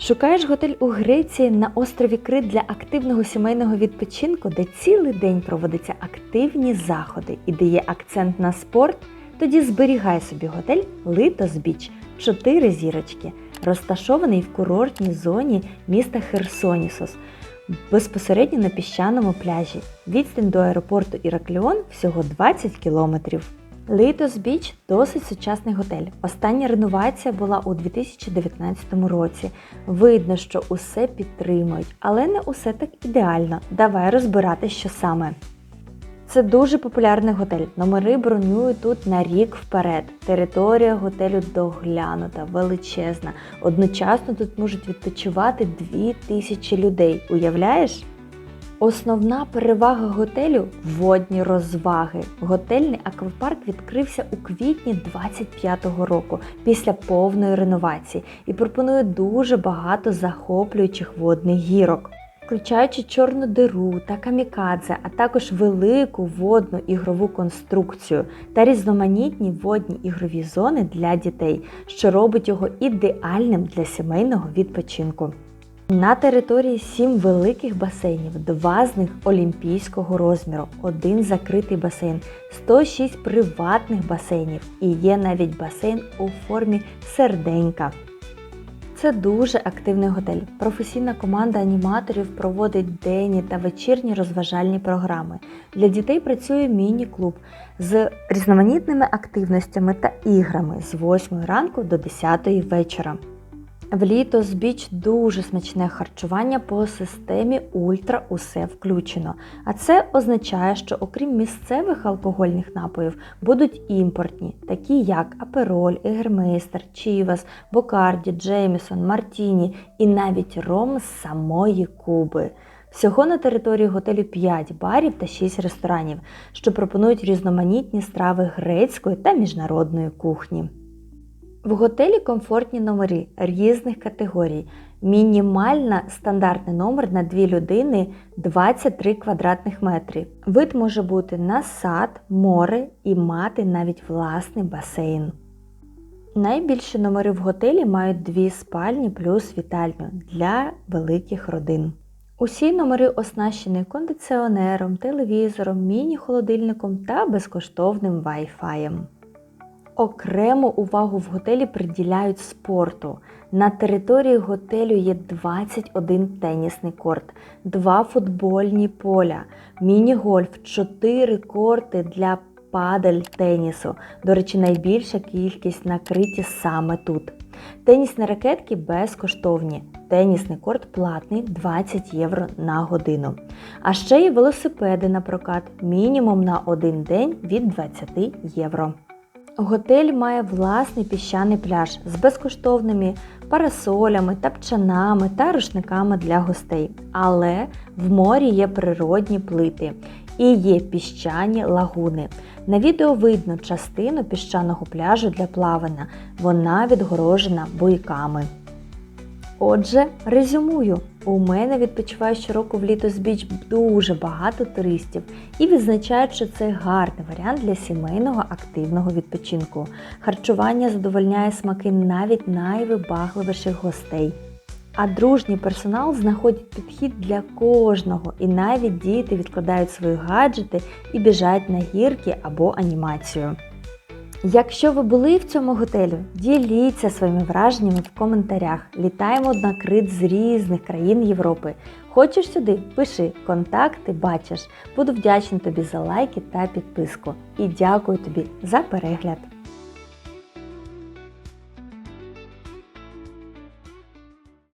Шукаєш готель у Греції на острові Крит для активного сімейного відпочинку, де цілий день проводяться активні заходи і де є акцент на спорт? Тоді зберігай собі готель Литос Біч 4 зірочки, розташований в курортній зоні міста Херсонісос, безпосередньо на піщаному пляжі. Відстань до аеропорту Іракліон всього 20 кілометрів. Литос Біч досить сучасний готель. Остання реновація була у 2019 році. Видно, що усе підтримують, але не усе так ідеально. Давай розбирати, що саме. Це дуже популярний готель. Номери бронюють тут на рік вперед. Територія готелю доглянута, величезна. Одночасно тут можуть відпочивати 2000 людей. Уявляєш? Основна перевага готелю водні розваги. Готельний аквапарк відкрився у квітні 25-го року після повної реновації і пропонує дуже багато захоплюючих водних гірок. Включаючи чорну диру та камікадзе, а також велику водну ігрову конструкцію та різноманітні водні ігрові зони для дітей, що робить його ідеальним для сімейного відпочинку. На території сім великих басейнів, два з них олімпійського розміру, один закритий басейн, 106 приватних басейнів і є навіть басейн у формі серденька. Це дуже активний готель. Професійна команда аніматорів проводить денні та вечірні розважальні програми. Для дітей працює міні-клуб з різноманітними активностями та іграми з 8 ранку до 10 вечора. В літо з біч дуже смачне харчування по системі Ультра усе включено. А це означає, що окрім місцевих алкогольних напоїв будуть імпортні, такі як Апероль, Егермейстер, Чівас, Бокарді, Джеймісон, Мартіні і навіть ром з самої Куби. Всього на території готелю 5 барів та 6 ресторанів, що пропонують різноманітні страви грецької та міжнародної кухні. В готелі комфортні номери різних категорій. Мінімальна стандартний номер на дві людини 23 квадратних метри. Вид може бути на сад, море і мати навіть власний басейн. Найбільші номери в готелі мають дві спальні плюс вітальню для великих родин. Усі номери оснащені кондиціонером, телевізором, міні-холодильником та безкоштовним Wi-Fi. Окрему увагу в готелі приділяють спорту. На території готелю є 21 тенісний корт, 2 футбольні поля, міні-гольф, 4 корти для падель тенісу. До речі, найбільша кількість накриті саме тут. Тенісні ракетки безкоштовні. Тенісний корт платний 20 євро на годину. А ще є велосипеди на прокат мінімум на один день від 20 євро. Готель має власний піщаний пляж з безкоштовними парасолями, тапчанами та рушниками для гостей. Але в морі є природні плити і є піщані лагуни. На відео видно частину піщаного пляжу для плавання. Вона відгорожена буйками. Отже, резюмую, у мене відпочиває щороку в літо з біч дуже багато туристів і відзначають, що це гарний варіант для сімейного активного відпочинку. Харчування задовольняє смаки навіть найвибагливіших гостей. А дружній персонал знаходить підхід для кожного, і навіть діти відкладають свої гаджети і біжать на гірки або анімацію. Якщо ви були в цьому готелю, діліться своїми враженнями в коментарях. Літаємо на крит з різних країн Європи. Хочеш сюди? Пиши контакти, бачиш. Буду вдячна тобі за лайки та підписку. І дякую тобі за перегляд.